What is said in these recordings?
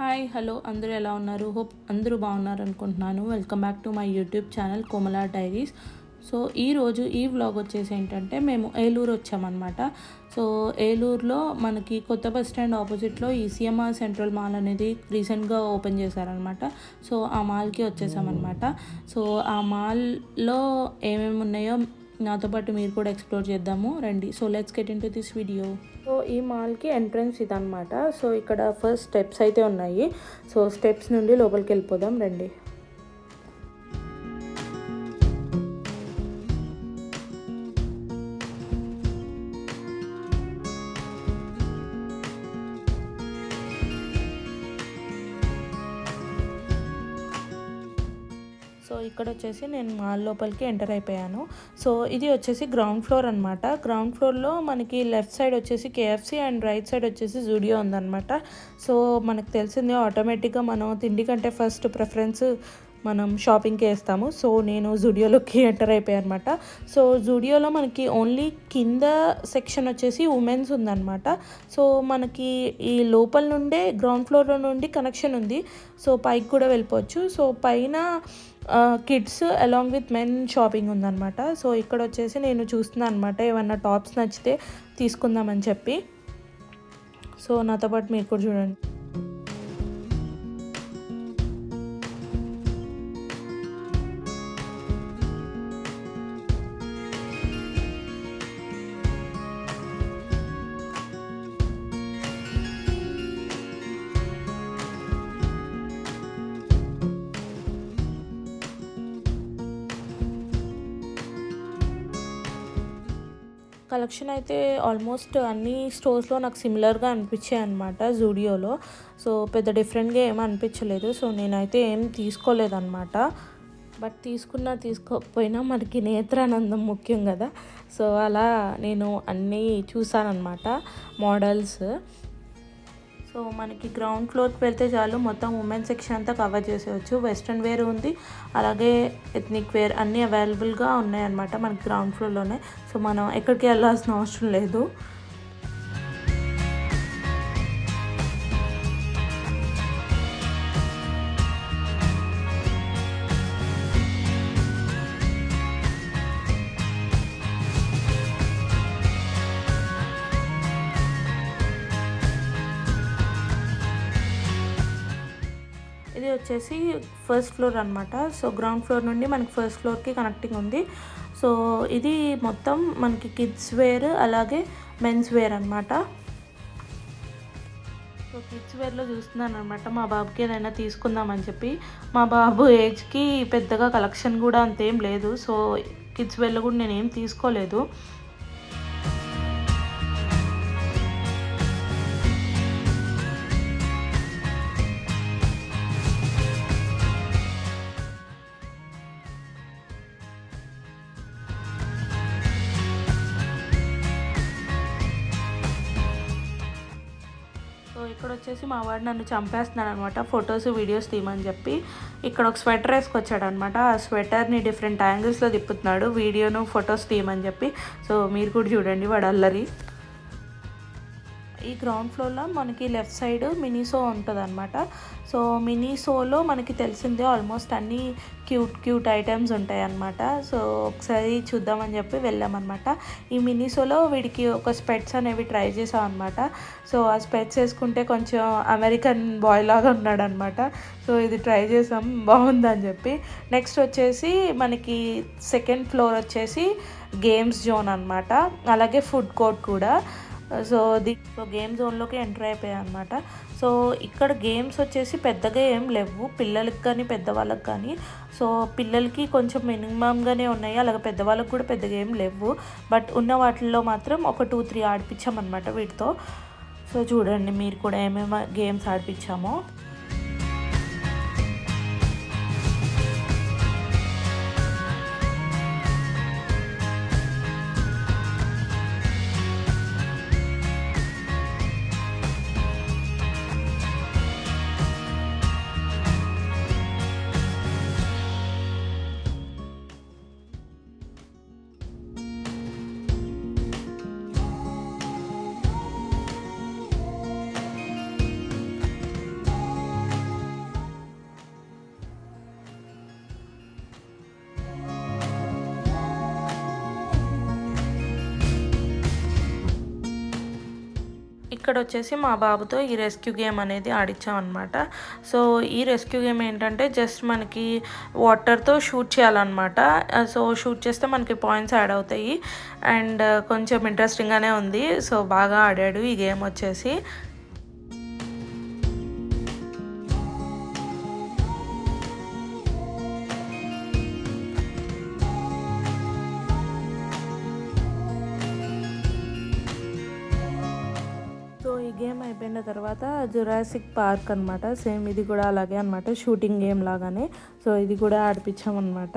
Hi hello అందరూ ఎలా ఉన్నారు? హోప్ అందరూ బాగున్నారు అనుకుంటున్నాను. Welcome back to my YouTube channel Komala diaries. So ఈరోజు ఈ వ్లాగ్ వచ్చేసి ఏంటంటే మేము ఏలూరు వచ్చామన్నమాట. సో ఏలూరులో మనకి కొత్త బస్ స్టాండ్ ఆపోజిట్లో ఈ సిఎంఆర్ సెంట్రల్ మాల్ అనేది రీసెంట్గా ఓపెన్ చేశారనమాట సో ఆ మాల్కి వచ్చేసామన్నమాట. సో ఆ మాల్లో ఏమేమి ఉన్నాయో నాతో పాటు మీరు కూడా ఎక్స్ప్లోర్ చేద్దాము. రండి. So let's get into this video. So ఈ మాల్కి ఎంట్రన్స్ ఇదనమాట సో ఇక్కడ ఫస్ట్ స్టెప్స్ అయితే ఉన్నాయి. సో స్టెప్స్ నుండి లోపలికి వెళ్ళిపోదాం రండి. సో ఇక్కడ వచ్చేసి నేను మాల్ లోపలికి ఎంటర్ అయిపోయాను. సో ఇది వచ్చేసి గ్రౌండ్ ఫ్లోర్ అనమాట గ్రౌండ్ ఫ్లోర్లో మనకి లెఫ్ట్ సైడ్ వచ్చేసి కేఎఫ్సి అండ్ రైట్ సైడ్ వచ్చేసి జూడియో ఉందన్నమాట. సో మనకు తెలిసిందే ఆటోమేటిక్గా మనం తిండి కంటే ఫస్ట్ ప్రిఫరెన్స్ మనం షాపింగ్కి వేస్తాము. సో నేను జూడియోలోకి ఎంటర్ అయిపోయాను అనమాట సో జూడియోలో మనకి ఓన్లీ కింద సెక్షన్ వచ్చేసి ఉమెన్స్ ఉందన్నమాట. సో మనకి ఈ లోపల నుండే గ్రౌండ్ ఫ్లోర్లో నుండి కనెక్షన్ ఉంది. సో పైకి కూడా వెళ్ళిపోవచ్చు. సో పైన kids along with men shopping ఉందన్నమాట. సో ఇక్కడ వచ్చేసి నేను చూస్తున్నాను అనమాట ఏమన్నా టాప్స్ నచ్చితే తీసుకుందామని చెప్పి. సో నాతో పాటు మీరు కూడా చూడండి. కలెక్షన్ అయితే ఆల్మోస్ట్ అన్ని స్టోర్స్లో నాకు సిమిలర్గా అనిపించాయి అనమాట జూడియోలో. సో పెద్ద డిఫరెంట్గా ఏమీ అనిపించలేదు. సో నేనైతే ఏం తీసుకోలేదన్నమాట. బట్ తీసుకున్నా తీసుకోకపోయినా మనకి నేత్రానందం ముఖ్యం కదా. సో అలా నేను అన్నీ చూసానమాట మోడల్స్. సో మనకి గ్రౌండ్ ఫ్లోర్కి వెళ్తే చాలు మొత్తం ఉమెన్ సెక్షన్ అంతా కవర్ చేసేవచ్చు వెస్ట్రన్ వేర్ ఉంది. అలాగే ఎథ్నిక్ వేర్ అన్నీ అవైలబుల్గా ఉన్నాయన్నమాట మనకి గ్రౌండ్ ఫ్లోర్లోనే సో మనం ఎక్కడికి వెళ్ళాల్సిన అవసరం లేదు. వచ్చేసి ఫస్ట్ ఫ్లోర్ అనమాట సో గ్రౌండ్ ఫ్లోర్ నుండి మనకి ఫస్ట్ ఫ్లోర్కి కనెక్టింగ్ ఉంది. సో ఇది మొత్తం మనకి కిడ్స్ వేర్ అలాగే మెన్స్ వేర్ అనమాట సో కిడ్స్ వేర్లో చూస్తున్నాను అనమాట మా బాబుకి ఏదైనా తీసుకుందామని చెప్పి. మా బాబు ఏజ్కి పెద్దగా కలెక్షన్ కూడా అంతేం లేదు. సో కిడ్స్ వేర్లో కూడా నేను ఏం తీసుకోలేదు. ఇక్కడ వచ్చేసి మా వాడు నన్ను చంపేస్తున్నాడు అనమాట ఫొటోస్ వీడియోస్ తీయమని చెప్పి ఇక్కడ ఒక స్వెటర్ వేసుకొచ్చాడు అనమాట ఆ స్వెటర్ని డిఫరెంట్ యాంగిల్స్లో తిప్పుతున్నాడు. వీడియోను ఫొటోస్ తీయమని చెప్పి. సో మీరు కూడా చూడండి వాడు అల్లరి. ఈ గ్రౌండ్ ఫ్లోర్లో మనకి లెఫ్ట్ సైడ్ మినీసో ఉంటుంది అనమాట సో మినీసోలో మనకి తెలిసిందే ఆల్మోస్ట్ అన్ని క్యూట్ క్యూట్ ఐటమ్స్ ఉంటాయి అన్నమాట సో ఒకసారి చూద్దామని చెప్పి వెళ్ళామన్నమాట. ఈ మినీసోలో వీడికి ఒక స్పెట్స్ అనేవి ట్రై చేసాం అనమాట సో ఆ స్పెట్స్ వేసుకుంటే కొంచెం అమెరికన్ బాయ్ లాగా ఉన్నాడు అనమాట సో ఇది ట్రై చేసాం బాగుందని చెప్పి. నెక్స్ట్ వచ్చేసి మనకి సెకండ్ ఫ్లోర్ వచ్చేసి గేమ్స్ జోన్ అనమాట అలాగే ఫుడ్ కోర్ట్ కూడా. సో ది సో గేమ్ జోన్లోకి ఎంటర్ అయిపోయాయి అనమాట సో ఇక్కడ గేమ్స్ వచ్చేసి పెద్దగా ఏం లేవు. పిల్లలకి కానీ పెద్దవాళ్ళకి కానీ. సో పిల్లలకి కొంచెం మినిమంగానే ఉన్నాయి. అలాగే పెద్దవాళ్ళకి కూడా పెద్దగా ఏం లేవు. బట్ ఉన్న వాటిల్లో మాత్రం ఒక టూ త్రీ ఆడిపించామన్నమాట వీటితో. సో చూడండి మీరు కూడా ఏమేమి గేమ్స్ ఆడిపించామో. ఇక్కడ వచ్చేసి మా బాబుతో ఈ రెస్క్యూ గేమ్ అనేది ఆడించాం అనమాట సో ఈ రెస్క్యూ గేమ్ ఏంటంటే జస్ట్ మనకి వాటర్తో షూట్ చేయాలన్నమాట. సో షూట్ చేస్తే మనకి పాయింట్స్ యాడ్ అవుతాయి. అండ్ కొంచెం ఇంట్రెస్టింగ్గానే ఉంది. సో బాగా ఆడాడు ఈ గేమ్ వచ్చేసి. గేమ్ అయిపోయిన తర్వాత జురాసిక్ పార్క్ అనమాట సేమ్ ఇది కూడా అలాగే అనమాట షూటింగ్ గేమ్ లాగానే. సో ఇది కూడా ఆడిపించామన్నమాట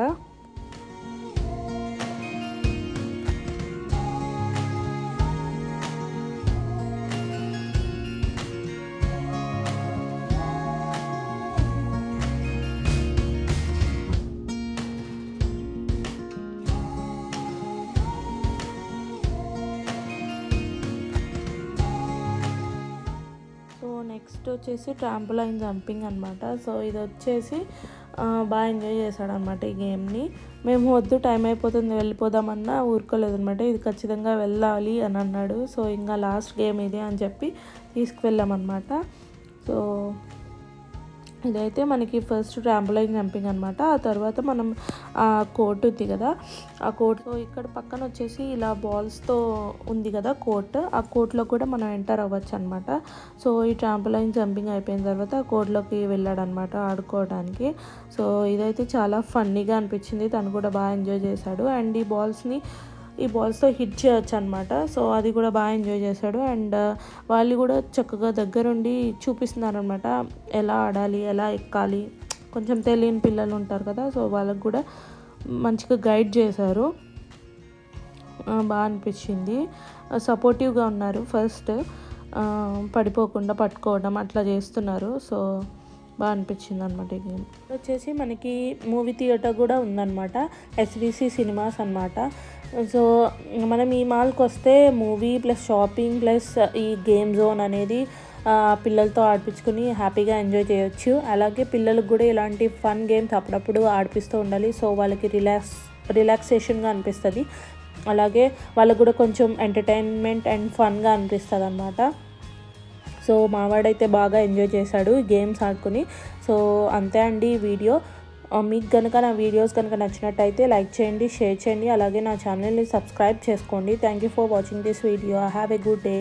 నెక్స్ట్ వచ్చేసి ట్రాంపులైన్ జంపింగ్ అనమాట సో ఇది వచ్చేసి బాగా ఎంజాయ్ చేశాడనమాట ఈ గేమ్ని. మేము వద్దు టైం అయిపోతుంది వెళ్ళిపోదామన్నా ఊరుకోలేదు అనమాట ఇది ఖచ్చితంగా వెళ్ళాలి అని అన్నాడు. సో ఇంకా లాస్ట్ గేమ్ ఇది అని చెప్పి తీసుకువెళ్ళామన్నమాట. సో ఇదైతే మనకి ఫస్ట్ ట్రాంపులైన్ జంపింగ్ అనమాట ఆ తర్వాత మనం ఆ కోర్ట్ ఉంది కదా ఆ కోర్ట్లో ఇక్కడ పక్కన వచ్చేసి ఇలా బాల్స్తో ఉంది కదా కోర్ట్ ఆ కోర్ట్లో కూడా మనం ఎంటర్ అవ్వచ్చు అనమాట సో ఈ ట్రాంపులైన్ జంపింగ్ అయిపోయిన తర్వాత ఆ కోర్ట్లోకి వెళ్ళాడనమాట ఆడుకోవడానికి. సో ఇదైతే చాలా ఫన్నీగా అనిపించింది. తను కూడా బాగా ఎంజాయ్ చేశాడు. అండ్ ఈ బాల్స్ని ఈ బాల్స్తో హిట్ చేయొచ్చు అనమాట సో అది కూడా బాగా ఎంజాయ్ చేశాడు. అండ్ వాళ్ళు కూడా చక్కగా దగ్గరుండి చూపిస్తున్నారనమాట ఎలా ఆడాలి ఎలా ఎక్కాలి. కొంచెం తెలియని పిల్లలు ఉంటారు కదా సో వాళ్ళకు కూడా మంచిగా గైడ్ చేశారు. బాగా అనిపించింది. సపోర్టివ్గా ఉన్నారు ఫస్ట్. పడిపోకుండా పట్టుకోవడం అట్లా చేస్తున్నారు. సో బాగా అనిపించింది అనమాట ఈ గేమ్. వచ్చేసి మనకి మూవీ థియేటర్ కూడా ఉందన్నమాట. ఎస్విసి సినిమాస్ అన్నమాట. సో మనం ఈ మాల్కి వస్తే మూవీ ప్లస్ షాపింగ్ ప్లస్ ఈ గేమ్ జోన్ అనేది పిల్లలతో ఆడిపించుకుని హ్యాపీగా ఎంజాయ్ చేయొచ్చు. అలాగే పిల్లలకు కూడా ఇలాంటి ఫన్ గేమ్స్ అప్పుడప్పుడు ఆడిపిస్తూ ఉండాలి. సో వాళ్ళకి రిలాక్స్ రిలాక్సేషన్గా అనిపిస్తుంది. అలాగే వాళ్ళకు కూడా కొంచెం ఎంటర్టైన్మెంట్ అండ్ ఫన్గా అనిపిస్తుంది అనమాట సో మావాడైతే బాగా ఎంజాయ్ చేశాడు గేమ్స్ ఆడుకుని. సో అంతే అండి వీడియో. మీకు కనుక నా వీడియోస్ కనుక నచ్చినట్టయితే లైక్ చేయండి షేర్ చేయండి అలాగే నా ఛానల్ని సబ్స్క్రైబ్ చేసుకోండి. Thank you for watching this video have a good day